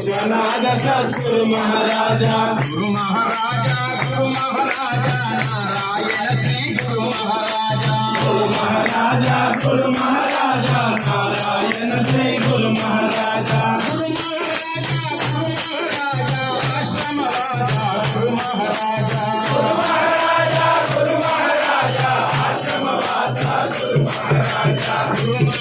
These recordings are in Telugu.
विश्वनाथ सतगुरु महाराजा गुरु महाराजा गुरु महाराजा नारायण श्री गुरु महाराजा गुरु महाराजा गुरु महाराजा नारायण श्री गुरु महाराजा Hare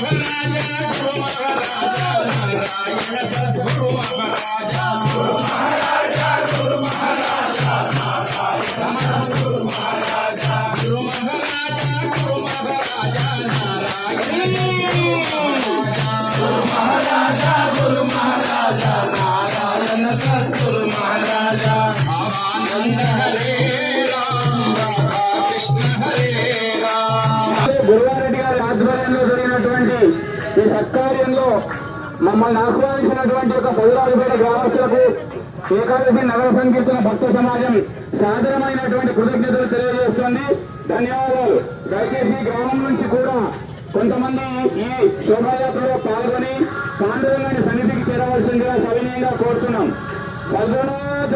Ram, ఈ సత్కార్యంలో మమ్మల్ని ఆహ్వానించినటువంటి ఒక పదురాజుపేట గ్రామస్తులకు ఏకాదశి నగర సంకీర్తన భక్త సమాజం సాధారణమైనటువంటి కృతజ్ఞతలు తెలియజేస్తుంది. ధన్యవాదాలు. దయచేసి గ్రామం నుంచి కూడా కొంతమంది ఈ శోభాయాత్రలో పాల్గొని పాండవులని సన్నిధికి చేరవలసిందిగా సవినయంగా కోరుతున్నాం. సద్గుణాథ్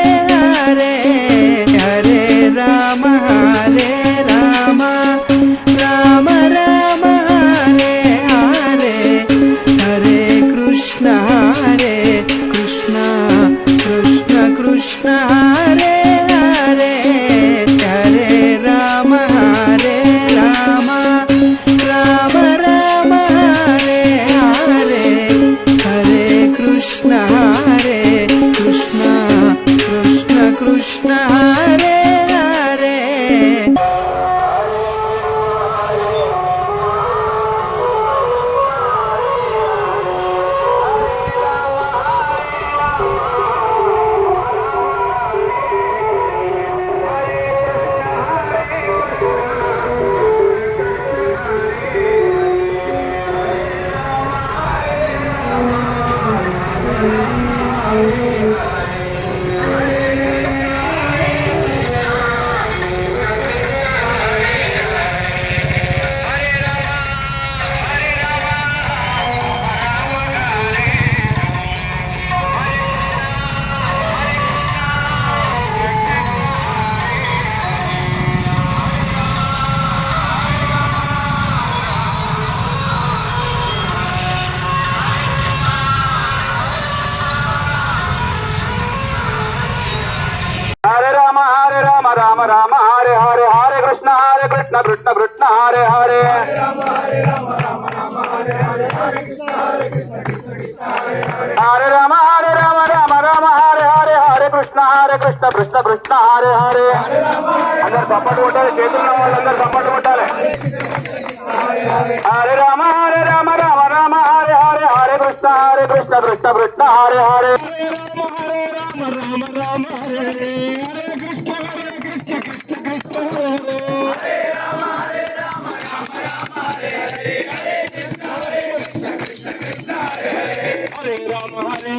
కృష్ణ హరే కృష్ణ కృష్ణ కృష్ణ హరే హరే అందరు చప్పట్టు కొట్టాలి చేతులు వాళ్ళందరూ చప్పట్టు కొట్టాలి Hare Rama Hare Rama Rama Rama Hare Hare Hare Krishna Hare Krishna Krishna Krishna Hare Hare Rama Hare Rama Hare Rama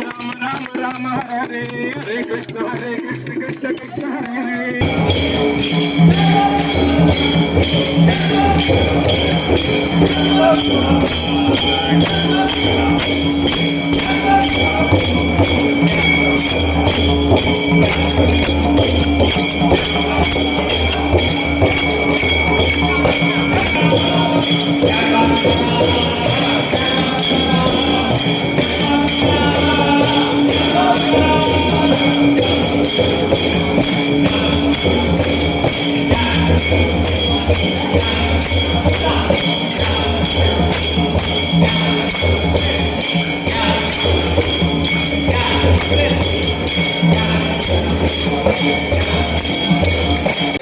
Rama Rama Rama Hare Hare Krishna Hare Krishna Krishna Krishna Hare Hare Thank you.